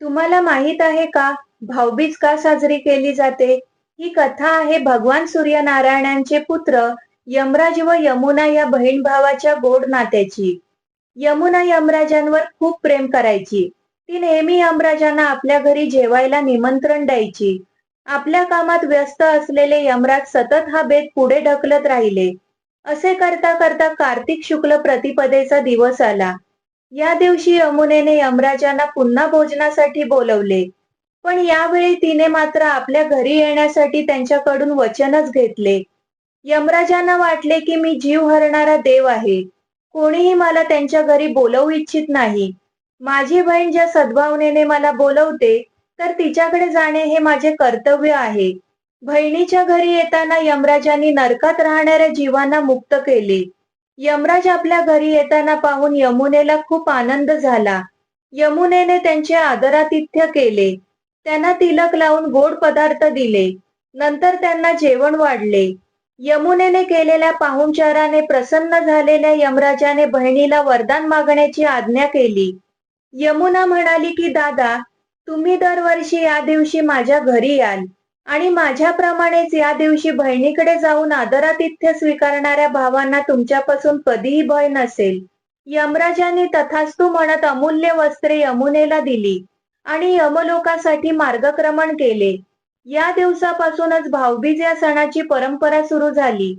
तुम्हाला माहीत आहे का? भाऊबीज का साजरी केली जाते? ही कथा आहे भगवान सूर्यनारायणांचे पुत्र यमराज व यमुना या बहीण भावाच्या गोड नात्याची. यमुना यमराजांवर खूप प्रेम करायची. ती नेहमी यमराजांना आपल्या घरी जेवायला निमंत्रण द्यायची. आपल्या कामात व्यस्त असलेले यमराज सतत हा बेत पुढे ढकलत राहिले. असे करता करता कार्तिक शुक्ल प्रतिपदेचा दिवस आला. या दिवशी यमुनेने यमराजांना पुन्हा भोजनासाठी बोलवले. पण यावेळी तिने मात्र आपल्या घरी येण्यासाठी त्यांच्याकडून वचनच घेतले. यमराजांना वाटले की मी जीव हरणारा देव आहे. कोणीही मला त्यांच्या घरी बोलवू इच्छित नाही. माझी बहीण ज्या सद्भावनेने मला बोलवते तर तिच्याकडे जाणे हे माझे कर्तव्य आहे. बहिणीच्या घरी येताना यमराजांनी नरकात राहणाऱ्या जीवांना मुक्त केले. यमराज आपल्या घरी येताना पाहून यमुनेला खूप आनंद झाला. यमुनेने त्यांचे आदरातिथ्य केले. त्यांना तिलक लावून गोड पदार्थ दिले. नंतर त्यांना जेवण वाढले. यमुनेने केलेल्या पाहुणचाराने प्रसन्न झालेल्या यमराजाने बहिणीला वरदान मागण्याची आज्ञा केली. यमुना म्हणाली की दादा तुम्ही दरवर्षी या दिवशी माझ्या घरी याल. आणि माझ्याप्रमाणेच या दिवशी बहिणीकडे जाऊन आदरातिथ्य स्वीकारणाऱ्या भावांना तुमच्यापासून कधीही भय नसेल. यमराजांनी तथास्तू म्हणत अमूल्य वस्त्रे यमुनेला दिली आणि यमलोकासाठी मार्गक्रमण केले. या दिवसापासूनच भाऊबीज या सणाची परंपरा सुरू झाली.